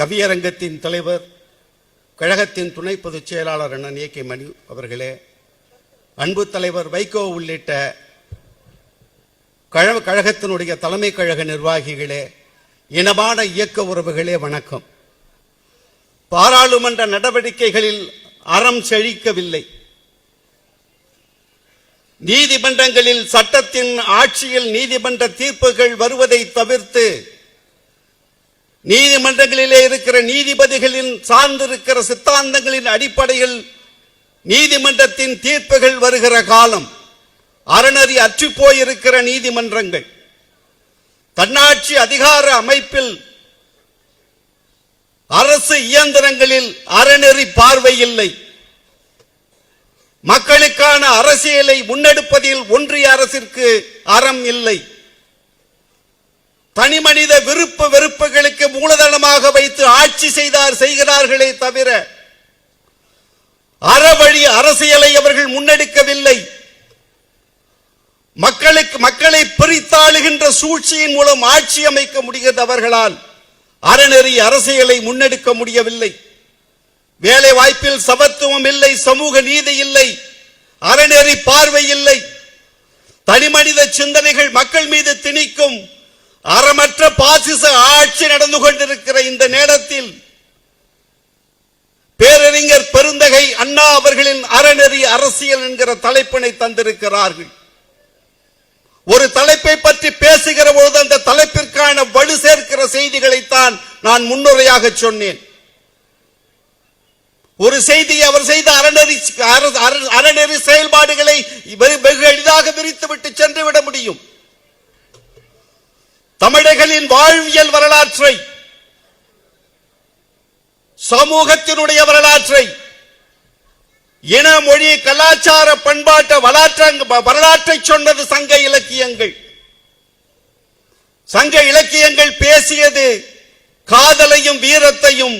கவியரங்கத்தின் தலைவர் கழகத்தின் துணை பொதுச் செயலாளர் அண்ணன் ஏ கே மணி அவர்களே அன்பு தலைவர் வைகோ உள்ளிட்ட கழ- கழகத்தினுடைய தலைமை கழக நிர்வாகிகளே இனமான இயக்க உறவுகளே வணக்கம். பாராளுமன்ற நடவடிக்கைகளில் அறம் செழிக்கவில்லை. நீதிமன்றங்களில் சட்டத்தின் ஆட்சியில் நீதிமன்ற தீர்ப்புகள் வருவதை தவிர்த்து நீதிமன்றங்களிலே இருக்கிற நீதிபதிகளின் சார்ந்திருக்கிற சித்தாந்தங்களின் அடிப்படையில் நீதிமன்றத்தின் தீர்ப்புகள் வருகிற காலம். அறநெறி அற்றுப்போயிருக்கிற நீதிமன்றங்கள். தன்னாட்சி அதிகார அமைப்பில் அரசு இயந்திரங்களில் அறநெறி பார்வை இல்லை. மக்களுக்கான அரசியலை முன்னெடுப்பதில் ஒன்றிய அரசிற்கு அறம் இல்லை. தனிமனித விருப்ப வெறுப்புகளுக்கு மூலதனமாக வைத்து ஆட்சி செய்தார் செய்கிறார்களே தவிர அறவழி அரசியலை அவர்கள் முன்னெடுக்கவில்லை. மக்களுக்கு மக்களை பிரித்தாளுகின்ற சூழ்ச்சியின் மூலம் ஆட்சி அமைக்க முடிகிறது அவர்களால் அறநெறி அரசியலை முன்னெடுக்க முடியவில்லை. வேலை வாய்ப்பில் சமத்துவம் இல்லை சமூக நீதி இல்லை அறநெறி பார்வை இல்லை. தனிமனித சிந்தனைகள் மக்கள் மீது திணிக்கும் அறமற்ற பாசிச ஆட்சி நடந்து கொண்டிருக்கிற இந்த நேரத்தில் பேரறிஞர் பெருந்தகை அண்ணா அவர்களின் அறநெறி அரசியல் என்கிற தலைப்பினை தந்திருக்கிறார்கள். ஒரு தலைப்பை பற்றி பேசுகிற பொழுது அந்த தலைப்பிற்கான வலு சேர்க்கிற செய்திகளைத்தான் நான் முன்னுரையாக சொன்னேன். ஒரு செய்தியை அவர் செய்த அறநெறி அற- அறநெறி செயல்பாடுகளை வெகு- எளிதாக விரித்துவிட்டு சென்று விட முடியும். தமிழர்களின் வாழ்வியல் வரலாற்றை சமூகத்தினுடைய வரலாற்றை இன மொழி கலாச்சார பண்பாட்டு வரலாற்று வரலாற்றை சொன்னது சங்க இலக்கியங்கள். சங்க இலக்கியங்கள் பேசியது காதலையும் வீரத்தையும்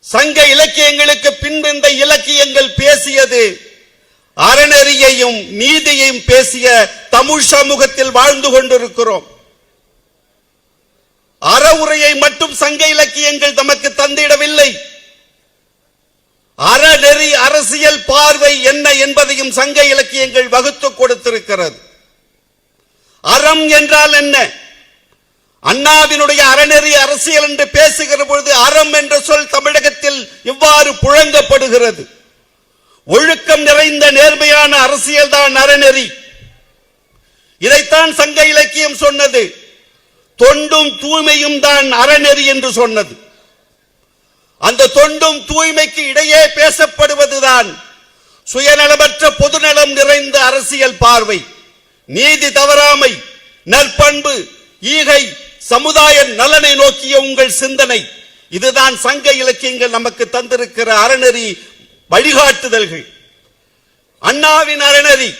சங்க இலக்கியங்களுக்கு பின்வந்த இலக்கியங்கள் பேசியது அறநெறியையும் நீதியையும் பேசிய தமிழ் சமூகத்தில் வாழ்ந்து கொண்டிருக்கிறோம். அறவுரையை மட்டும் சங்க இலக்கியங்கள் தமக்கு தந்திடவில்லை. அறநெறி அரசியல் பார்வை என்ன என்பதையும் சங்க இலக்கியங்கள் வகுத்து கொடுத்திருக்கிறது. அறம் என்றால் என்ன? அண்ணாவினுடைய அறநெறி அரசியல் என்று பேசுகிற பொழுது அறம் என்ற சொல் தமிழகத்தில் இவ்வாறு புழங்கப்படுகிறது. ஒழுக்கம் நிறைந்த நேர்மையான அரசியல் தான் அறநெறி. இதைத்தான் சங்க இலக்கியம் சொன்னது. தொண்டும் தூய்மையும் தான் அறநெறி என்று சொன்னது. அந்த தொண்டும் தூய்மைக்கு இடையே பேசப்படுவதுதான் சுயநலமற்ற பொதுநலம் நிறைந்த அரசியல் பார்வை. நீதி தவறாமை நற்பண்பு ஈகை சமுதாய நலனை நோக்கிய உங்கள் சிந்தனை. இதுதான் சங்க இலக்கியங்கள் நமக்கு தந்திருக்கிற அறநெறி வழிகாட்டுதல்கள். அண்ணாவின் அறநெறி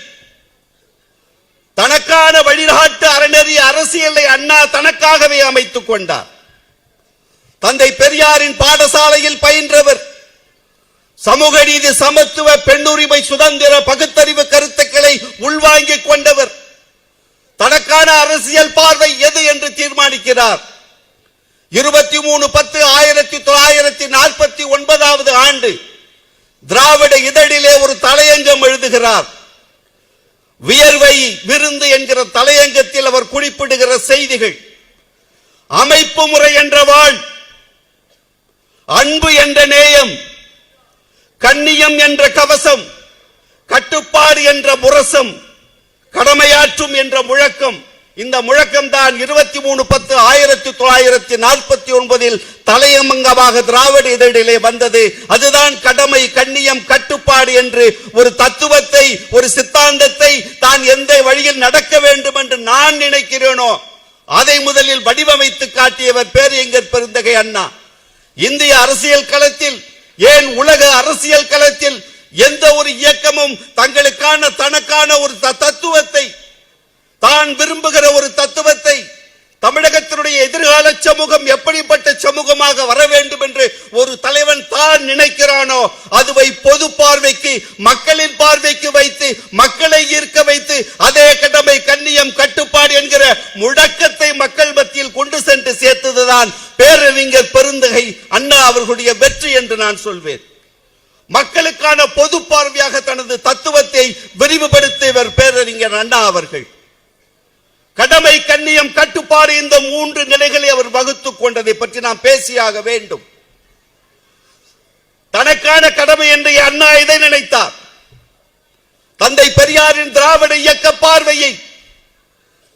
தனக்கான வழிகாட்டு அறநெறி அரசியலை அண்ணா தனக்காகவே அமைத்துக் கொண்டார். தந்தை பெரியாரின் பாடசாலையில் பயின்றவர் சமூக நீதி சமத்துவ பெண்ணுரிமை சுதந்திர பகுத்தறிவு கருத்துக்களை உள்வாங்கிக் கொண்டவர். தனக்கான அரசியல் பார்வை எது என்று தீர்மானிக்கிறார். இருபத்தி மூணு பத்து ஆயிரத்தி தொள்ளாயிரத்தி நாற்பத்தி ஒன்பதாவது ஆண்டு திராவிட இதழிலே ஒரு தலையங்கம் எழுதுகிறார். வியர்வை விருந்து என்கிற தலையங்கத்தில் அவர் குறிப்பிடுகிற செய்திகள். அமைப்பு முறை என்ற வாழ் அன்பு என்ற நேயம் கண்ணியம் என்ற கவசம் கட்டுப்பாடு என்ற முரசம் கடமையாற்றும் என்ற முழக்கம் இந்த முழக்கம் தான் இருபத்தி மூணு பத்து ஆயிரத்தி தொள்ளாயிரத்தி நாற்பத்தி ஒன்பதில் தலையமங்கமாக திராவிட இதழிலே வந்தது. அதுதான் கடமை கண்ணியம் கட்டுப்பாடு என்று ஒரு தத்துவத்தை ஒரு சித்தாந்தத்தை தான் எந்த வழியில் நடக்க வேண்டும் என்று நான் நினைக்கிறேனோ அதை முதலில் வடிவமைத்து காட்டியவர் பேர் எங்கர் பெருந்தகை அண்ணா. இந்திய அரசியல் களத்தில் ஏன் உலக அரசியல் களத்தில் எந்த ஒரு இயக்கமும் தங்களுக்கான தனக்கான ஒரு த- தத்துவத்தை தான் விரும்புகிற ஒரு தத்துவத்தை தமிழகத்தினுடைய எதிர்கால சமூகம் எப்படிப்பட்ட சமூகமாக வர வேண்டும் என்று ஒரு தலைவன் தான் நினைக்கிறானோ அதுவை பொது பார்வைக்கு மக்களின் பார்வைக்கு வைத்து மக்களை ஈர்க்க வைத்து அதே கடமை கண்ணியம் கட்டுப்பாடு என்கிற முடக்கத்தை மக்கள் மத்தியில் கொண்டு சென்று சேர்த்ததுதான் பேரறிஞர் பெருந்தகை அண்ணா அவர்களுடைய வெற்றி என்று நான் சொல்வேன். மக்களுக்கான பொது பார்வையாக தனது தத்துவத்தை விரிவுபடுத்தியவர் பேரறிஞர் அண்ணா அவர்கள். கடமை கண்ணியம் கட்டுப்பாடு இந்த மூன்று நிலைகளை அவர் வகுத்துக் கொண்டதை பற்றி நாம் பேசியாக வேண்டும். தனக்கான கடமை என்று அண்ணா இதை நினைத்தார். தந்தை பெரியாரின் திராவிட இயக்க பார்வையை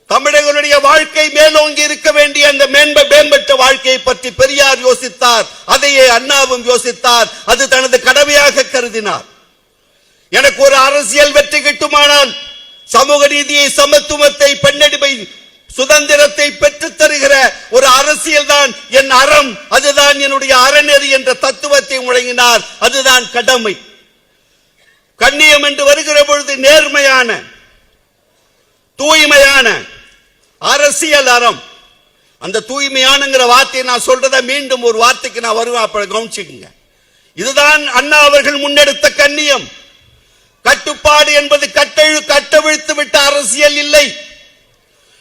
தமிழர்களுடைய வாழ்க்கை மேலோங்கி இருக்க வேண்டிய அந்த மேன்ப மேம்பட்ட வாழ்க்கையை பற்றி பெரியார் யோசித்தார். அதையே அண்ணாவும் யோசித்தார். அது தனது கடமையாக கருதினார். எனக்கு ஒரு அரசியல் வெற்றி கிட்டுமானால் சமூக நீதியை சமத்துவத்தை பெண்ணடிமை சுதந்திரத்தை பெற்றுத் தருகிற ஒரு அரசியல் தான் என் அறம். அதுதான் என்னுடைய அறநெறி என்ற தத்துவத்தை முழங்கினார். அதுதான் கடமை. கண்ணியம் என்று வருகிற பொழுது நேர்மையான தூய்மையான அரசியல் அறம். அந்த தூய்மையானுங்கிற வார்த்தையை நான் சொல்றத மீண்டும் ஒரு வார்த்தைக்கு நான் வருவேன் அப்ப கவனிச்சுக்கோங்க. இதுதான் அண்ணா அவர்கள் முன்னெடுத்த கண்ணியம். கட்டுப்பாடு என்பது கட்டழு கட்டவிழ்த்து விட்ட அரசியல் இல்லை.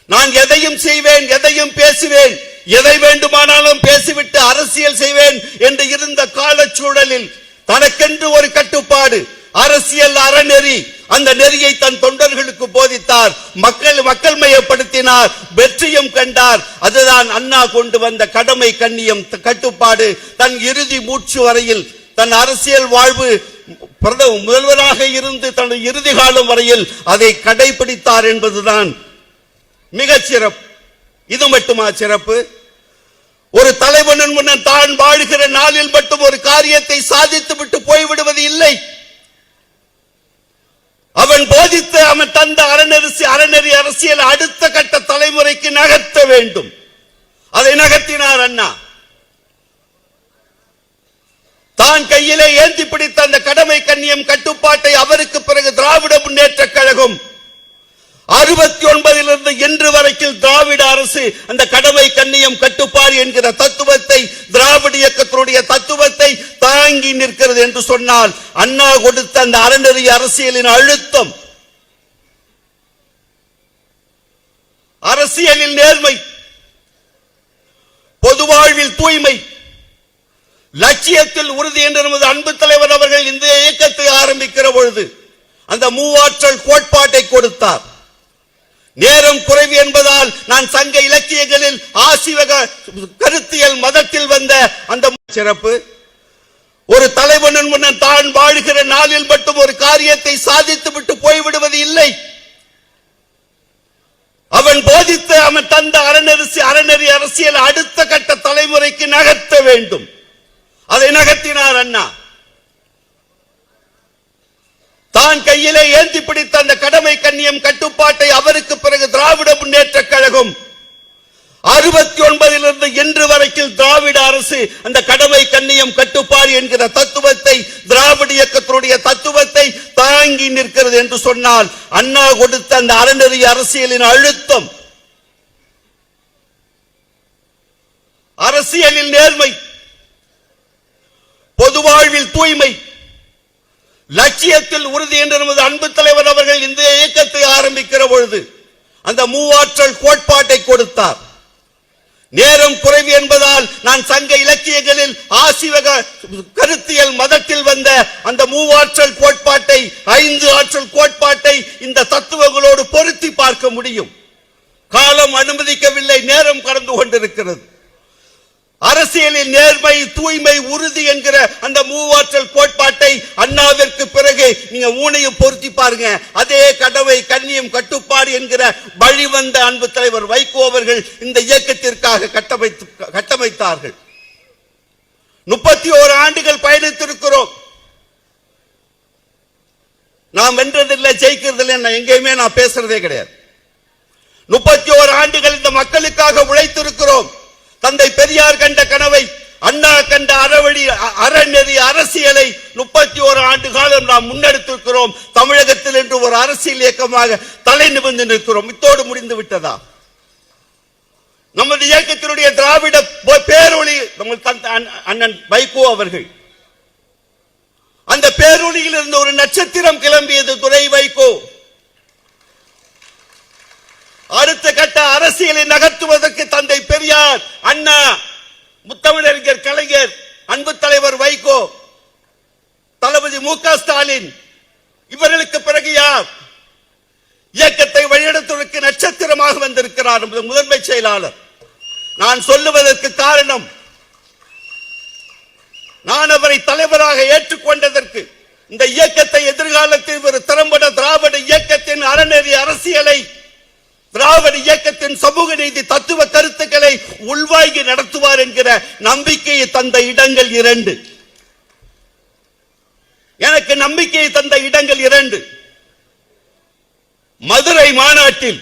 நான் எதையும் செய்வேன் எதையும் பேசுவேன் எதை வேண்டுமானாலும் பேசிவிட்டு அரசியல் செய்வேன் என்று இருந்த காலச்சூழலில் தனக்கென்று ஒரு கட்டுப்பாடு அரசியல் அறநெறி அந்த நெறியை தன் தொண்டர்களுக்கு போதித்தார். மக்கள் மக்கள் மயப்படுத்தினார் வெற்றியும் கண்டார். அதுதான் அண்ணா கொண்டு வந்த கடமை கண்ணியம் கட்டுப்பாடு. தன் இறுதி மூச்சு வரையில் தன் அரசியல் வாழ்வு பிரதம முதல்வராக இருந்து தனது இறுதி காலம் வரையில் அதை கடைபிடித்தார் என்பதுதான் மிகச் சிறப்பு. இது மட்டுமா சிறப்பு? ஒரு தலைவனின் முன்ன தான் வாழ்கிற நாளில் மட்டும் ஒரு காரியத்தை சாதித்து விட்டு போய்விடுவது இல்லை. அவன் போதித்த அவன் தந்த அறநெறிசி அறநெறி அரசியல் அடுத்த கட்ட தலைமுறைக்கு நகர்த்த வேண்டும். அதை நகர்த்தினார் அண்ணா. தான் கையிலே ஏந்தி பிடித்த அந்த கடமை கண்ணியம் கட்டுப்பாட்டை அவருக்கு பிறகு திராவிட முன்னேற்ற கழகம் அறுபத்தி ஒன்பதிலிருந்து இன்று வரைக்கும் திராவிட அரசு அந்த கடமை கண்ணியம் கட்டுப்பாடு என்கிற தத்துவத்தை திராவிட இயக்கத்தினுடைய தத்துவத்தை தாங்கி நிற்கிறது என்று சொன்னால் அண்ணா கொடுத்த அந்த அறநெறி அரசியலின் அழுத்தம் அரசியலில் நேர்மை பொதுவாழ்வில் தூய்மை லட்சியத்தில் உறுதி என்று நமது அன்பு தலைவர் அவர்கள் இந்த இயக்கத்தை ஆரம்பிக்கிற பொழுது அந்த மூவாற்றல் கோட்பாட்டை கொடுத்தார். நேரம் குறைவு என்பதால் நான் சங்க இலக்கியங்களில் ஆசிவக கருத்தியல் மதத்தில் வந்த அந்த சிறப்பு. ஒரு தலைவனின் முன்னர் தான் வாழ்கிற நாளில் மட்டும் ஒரு காரியத்தை சாதித்து விட்டு போய்விடுவது இல்லை. அவன் போதித்த அவன் தந்த அறநரிசி அறநெறி அரசியல் அடுத்த கட்ட தலைமுறைக்கு நகர்த்த வேண்டும். அதை நகர்த்தினார் அண்ணா. தான் கையிலே ஏந்தி பிடித்த அந்த கடமை கண்ணியம் கட்டுப்பாட்டை அவருக்கு பிறகு திராவிட முன்னேற்ற கழகம் அறுபத்தி ஒன்பதிலிருந்து இன்று வரைக்கும் திராவிட அரசு அந்த கடமை கண்ணியம் கட்டுப்பாடு என்கிற தத்துவத்தை திராவிட இயக்கத்தினுடைய தத்துவத்தை தாங்கி நிற்கிறது என்று சொன்னால் அண்ணா கொடுத்த அந்த அறநெறி அரசியலின் அழுத்தம் அரசியலில் நேர்மை பொது வாழ்வில் தூய்மை. லட்சியத்தில் உறுதி என்று நமது அன்பு தலைவர் அவர்கள் இந்த இயக்கத்தை ஆரம்பிக்கிற பொழுது அந்த மூவாற்றல் கோட்பாட்டை கொடுத்தார். நேரம் குறைவு என்பதால் நான் சங்க இலக்கியங்களில் ஆசிவக கருத்தியல் மதத்தில் வந்த அந்த மூவாற்றல் கோட்பாட்டை ஐந்து ஆற்றல் கோட்பாட்டை இந்த தத்துவங்களோடு பொருத்தி பார்க்க முடியும். காலம் அனுமதிக்கவில்லை நேரம் கடந்து கொண்டிருக்கிறது. அரசியலில் நேர்மை தூய்மை உறுதி என்கிற அந்த மூவாற்றல் கோட்பாட்டை அண்ணாவிற்கு பிறகு நீங்க ஊனையும் பொருத்தி பாருங்க. அதே கடவை கண்ணியம் கட்டுப்பாடு என்கிற வழிவந்த அன்பு தலைவர் வைகோ அவர்கள் இந்த இயக்கத்திற்காக கட்டமைத்து கட்டமைத்தார்கள். முப்பத்தி ஓரு ஆண்டுகள் பயணித்திருக்கிறோம். நாம் வென்றதில்லை ஜெயிக்கிறதில்லை நான் எங்கேயுமே நான் பேசுறதே கிடையாது. முப்பத்தி ஓரு ஆண்டுகள் இந்த மக்களுக்காக உழைத்திருக்கிறோம். தந்தை பெரியார் கண்ட கனவை அண்ணா கண்ட அறவழி அறநெறி அரசியலை முப்பத்தி ஓரு ஆண்டு காலம் நாம் முன்னெடுத்திருக்கிறோம். தமிழகத்தில் என்று ஒரு அரசியல் இயக்கமாக தலை நிமிர்ந்து நிற்கிறோம். இத்தோடு முடிந்து விட்டதா? நமது இயக்கத்தினுடைய திராவிட போ- பேரொளி நம்ம அண்ணன் வைகோ அவர்கள். அந்த பேரொளியில் இருந்த ஒரு நட்சத்திரம் கிளம்பியது துறை வைகோ. அடுத்த கட்ட அரசியலை நகர்த்துவதற்கு தந்தை பெரியார் அண்ணா முத்தமிழறிஞர் கலைஞர் அன்பு தலைவர் வைகோ தளபதி மு க ஸ்டாலின் இவர்களுக்கு பிறகு யார்? இயக்கத்தை வழிநடத்துவதற்கு நட்சத்திரமாக வந்திருக்கிறார் என்பது முதன்மை செயலாளர். நான் சொல்லுவதற்கு காரணம் நான் அவரை தலைவராக ஏற்றுக்கொண்டதற்கு இந்த இயக்கத்தை எதிர்காலத்தில் ஒரு திறம்பட திராவிட இயக்கத்தின் அறநெறி அரசியலை திராவிட இயக்கத்தின் சமூக நீதி தத்துவ கருத்துக்களை உள்வாங்கி நடத்துவார் என்கிற நம்பிக்கையை தந்த இடங்கள் இரண்டு. எனக்கு நம்பிக்கையை தந்த இடங்கள் இரண்டு. மதுரை மாநாட்டில்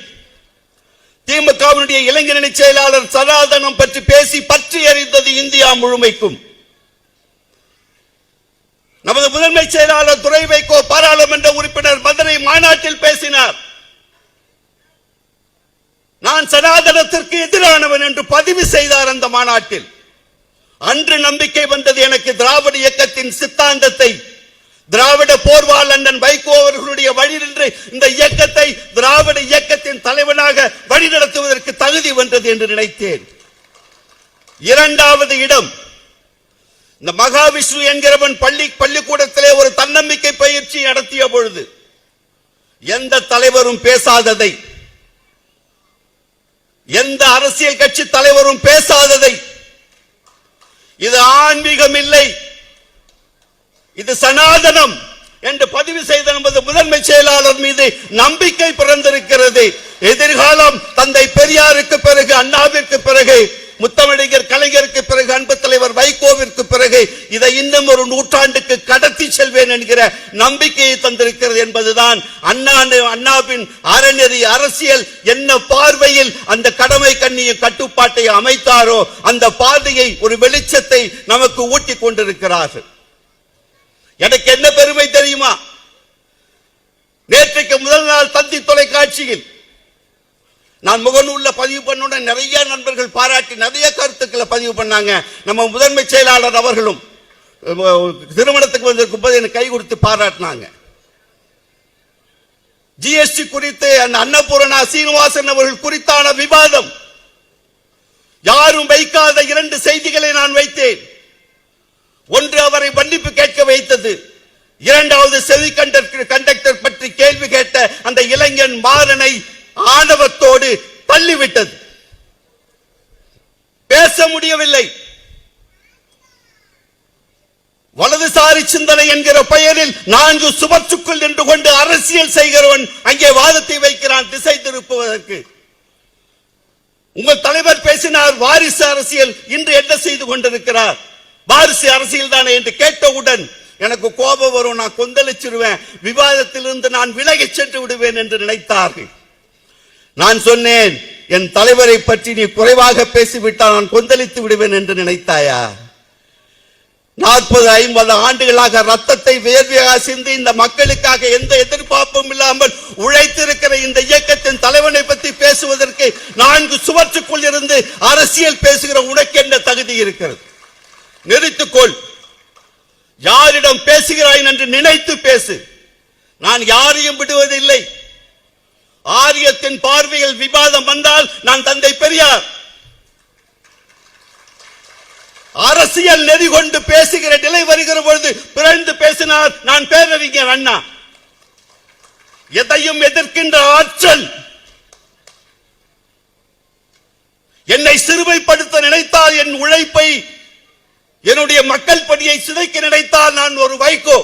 திமுகவினுடைய இளைஞரணி செயலாளர் சனாதனம் பற்றி பேசி பற்றி எறிந்தது இந்தியா முழுமைக்கும். நமது முதன்மை செயலாளர் துறை வைகோ பாராளுமன்ற உறுப்பினர் மதுரை மாநாட்டில் பேசினார். நான் சனாதனத்திற்கு எதிரானவன் என்று பதிவு செய்தார் அந்த மாநாட்டில். அன்று நம்பிக்கை வந்தது எனக்கு திராவிட இயக்கத்தின் சித்தாந்தத்தை திராவிட போர்வால் அண்ணன் வைகோ அவர்களுடைய வழி நின்று இந்த இயக்கத்தை திராவிட இயக்கத்தின் தலைவனாக வழிநடத்துவதற்கு தகுதி வந்தது என்று நினைத்தேன். இரண்டாவது இடம் இந்த மகாவிஷ்ணு என்கிறவன் பள்ளி பள்ளிக்கூடத்திலே ஒரு தன்னம்பிக்கை பயிற்சி நடத்திய பொழுது எந்த தலைவரும் பேசாததை எந்த அரசியல் கட்சி தலைவரும் பேசாததை. இது ஆன்மீகம் இல்லை இது சனாதனம் என்று பதிவு செய்த நமது முதன்மை செயலாளர் மீது நம்பிக்கை பிறந்திருக்கிறது. எதிர்காலம் தந்தை பெரியாருக்கு பிறகு அண்ணாவிற்கு பிறகு முத்தமிழர் கலைஞருக்கு பிறகு அன்பு தலைவர் வைகோவிற்கு பிறகு இதை இன்னும் ஒரு நூற்றாண்டுக்கு கடத்தி செல்வேன் என்கிற நம்பிக்கையை தந்திருக்கிறது என்பதுதான் அண்ணா அண்ணாவின் அறநெறி அரசியல் என்ன பார்வையில் அந்த கடமை கண்ணிய கட்டுப்பாட்டை அமைத்தாரோ அந்த பாதையை ஒரு வெளிச்சத்தை நமக்கு ஊட்டி கொண்டிருக்கிறார்கள். எனக்கு என்ன பெருமை தெரியுமா? நேற்றைக்கு முதல் நாள் தந்தி தொலைக்காட்சியில் நான் முகநூலில் பதிவு பண்ணுடன் நிறைய நண்பர்கள் பாராட்டி நிறைய கருத்துக்களை பதிவு பண்ணாங்க. நம்ம முதன்மை செயலாளர் அவர்களும் திருமணத்துக்கு வந்திருக்கும் போது எனக்கு கை கொடுத்து பாராட்டினாங்க. ஜிஎஸ்டி குறித்து அந்த அன்னபூரணா சீனிவாசன் அவர்கள் குறித்தான விவாதம். யாரும் வைக்காத இரண்டு செய்திகளை நான் வைத்தேன். ஒன்று அவரை மன்னிப்பு கேட்க வைத்தது. இரண்டாவது செவி கண்ட கண்டக்டர் பற்றி கேள்வி கேட்ட அந்த இளைஞன் மாறனை ஆணவத்தோடு தள்ளிவிட்டது. பேச முடியவில்லை. வலதுசாரி சிந்தனை என்கிற பெயரில் நான்கு சுவற்றுக்குள் நின்று கொண்டு அரசியல் செய்கிறவன் அங்கே வாதத்தை வைக்கிறான் திசை திருப்புவதற்கு. உங்கள் தலைவர் பேசினார் வாரிசு அரசியல் இன்று என்ன செய்து கொண்டிருக்கிறார்? வாரிசு அரசியல் தானே என்று கேட்டவுடன் எனக்கு கோபம் வரும் நான் கொந்தளிச்சிருவேன் விவாதத்திலிருந்து நான் விலகி சென்று விடுவேன் என்று நினைத்தார்கள். நான் சொன்னேன் என் தலைவரை பற்றி நீ குறைவாக பேசிவிட்டால் நான் கொந்தளித்து விடுவேன் என்று நினைத்தாயா? நாற்பது ஐம்பது ஆண்டுகளாக ரத்தத்தை வேர்வையாக சிந்து இந்த மக்களுக்காக எந்த எதிர்பார்ப்பும் இல்லாமல் உழைத்திருக்கிற இந்த இயக்கத்தின் தலைவனை பற்றி பேசுவதற்கு நான்கு சுவற்றுக்குள் இருந்து அரசியல் பேசுகிற உனக்கு என்ன தகுதி இருக்கிறது? நிறுத்துக்கொள் யாரிடம் பேசுகிறாய் என்று நினைத்து பேசு. நான் யாரையும் விடுவதில்லை. ஆரியத்தின் பார்வையில் விவாதம் வந்தால் நான் தந்தை பெரியார். அரசியல் நெறி கொண்டு பேசுகிற நிலை வருகிற பொழுது பிறந்து பேசினார் நான் பேரறிஞர் அண்ணா. எதையும் எதிர்க்கின்ற ஆற்றல் என்னை சிறுமைப்படுத்த நினைத்தால் என் உழைப்பை என்னுடைய மக்கள் பணியை சிதைக்க நினைத்தால் நான் ஒரு வைகோ.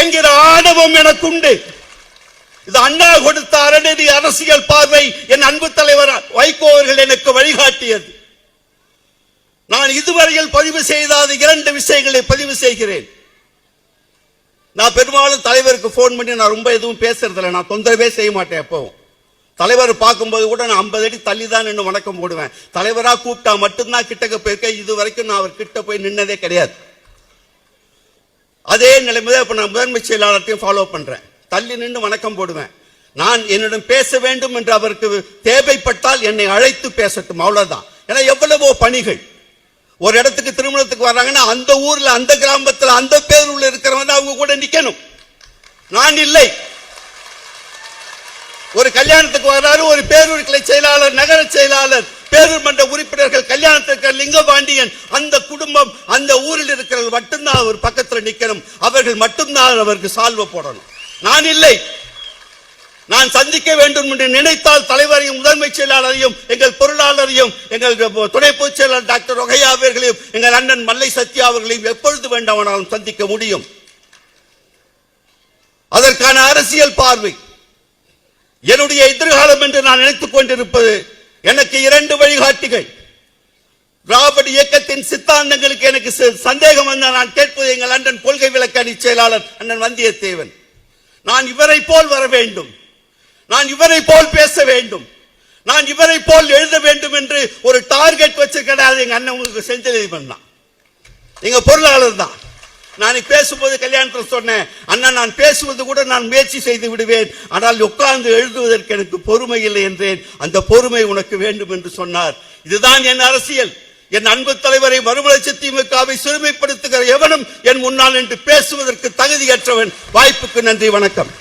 என்கிற ஆணவம் எனக்குண்டு. இது அண்ணா கொடுத்த அறநெறி அரசியல் பார்வை என் அன்பு தலைவர் வைகோ அவர்கள் எனக்கு வழிகாட்டியது. நான் இதுவரையில் பதிவு செய்தாத இரண்டு விஷயங்களை பதிவு செய்கிறேன். நான் பெரும்பாலும் தலைவருக்கு ஃபோன் பண்ணி நான் ரொம்ப எதுவும் பேசுறதில்ல. நான் தொந்தரவே செய்ய மாட்டேன் எப்பவும். தலைவர் பார்க்கும்போது கூட நான் ஐம்பது அடி தள்ளி தான் நின்று வணக்கம் போடுவேன். தலைவராக கூப்பிட்டா மட்டும்தான் கிட்டக்க போயிருக்கேன். இது வரைக்கும் நான் அவர் கிட்ட போய் நின்னதே கிடையாது. அதே நிலைமையை இப்ப நான் முதன்மை செயலாளர்த்தையும் ஃபாலோ பண்றேன். தள்ளி நின்று வணக்கம் போடுவேன். நான் என்னிடம் பேச வேண்டும் என்று அவருக்கு தேவைப்பட்டால் என்னை அழைத்து பேசட்டும் அவ்வளவுதான். ஏன்னா எவ்வளவோ பணிகள். ஒரு இடத்துக்கு திருமணத்துக்கு வர்றாங்கன்னா அந்த ஊர்ல அந்த கிராமத்துல அந்த பேரூர்ல இருக்கிறவங்க தான் அவங்க கூட நிக்கணும். நான் இல்லை. ஒரு கல்யாணத்துக்கு வர்றாரு ஒரு பேரூர் கிளை செயலாளர் நகர செயலாளர். பேரூர் மன்ற உறுப்பினர்கள் கல்யாணத்திற்கு லிங்கபாண்டியன் அந்த குடும்பம் அந்த ஊரில் இருக்கிறவர்கள் மட்டும்தான் அவர் பக்கத்தில் நிற்கணும் அவர்கள் மட்டும்தான் அவருக்கு சால்வை போடணும். நான் இல்லை. நான் சந்திக்க வேண்டும் என்று நினைத்தால் தலைவரையும் முதன்மை செயலாளரையும் எங்கள் பொருளாளரையும் எங்கள் துணை பொதுச் செயலாளர் டாக்டர் ரொகையா அவர்களையும் எங்கள் அண்ணன் மல்லை சத்யா அவர்களையும் எப்பொழுது வேண்டாமானாலும் சந்திக்க முடியும். அதற்கான அரசியல் பார்வை. என்னுடைய எதிர்காலம் என்று நான் நினைத்துக் கொண்டிருப்பது எனக்கு இரண்டு வழிகாட்டிகள். திராவிட இயக்கத்தின் சித்தாந்தங்களுக்கு எனக்கு சந்தேகம் வந்தால் நான் கேட்பது எங்கள் அண்ணன் கொள்கை விளக்க அணி செயலாளர் அண்ணன் வந்தியத்தேவன். நான் இவரை போல் வர வேண்டும். நான் இவரை போல் பேச வேண்டும். நான் இவரை போல் எழுத வேண்டும் என்று ஒரு டார்கெட் வச்சு கிடையாது எங்க அண்ணன் உங்களுக்கு செஞ்சலி பண்ணான் எங்க பொருளாளர் தான். நான் பேசும்போது கல்யாணத்தில் சொன்னேன் அண்ணா நான் பேசுவது கூட நான் முயற்சி செய்து விடுவேன். ஆனால் உட்கார்ந்து எழுதுவதற்கு எனக்கு பொறுமை இல்லை என்றேன். அந்த பொறுமை உனக்கு வேண்டும் என்று சொன்னார். இதுதான் என் அரசியல். என் அன்பு தலைவரை மறுமலர்ச்சி திமுகவை சிறுமைப்படுத்துகிற எவனும் என் முன்னால் என்று பேசுவதற்கு தகுதியற்றவன். வாய்ப்புக்கு நன்றி வணக்கம்.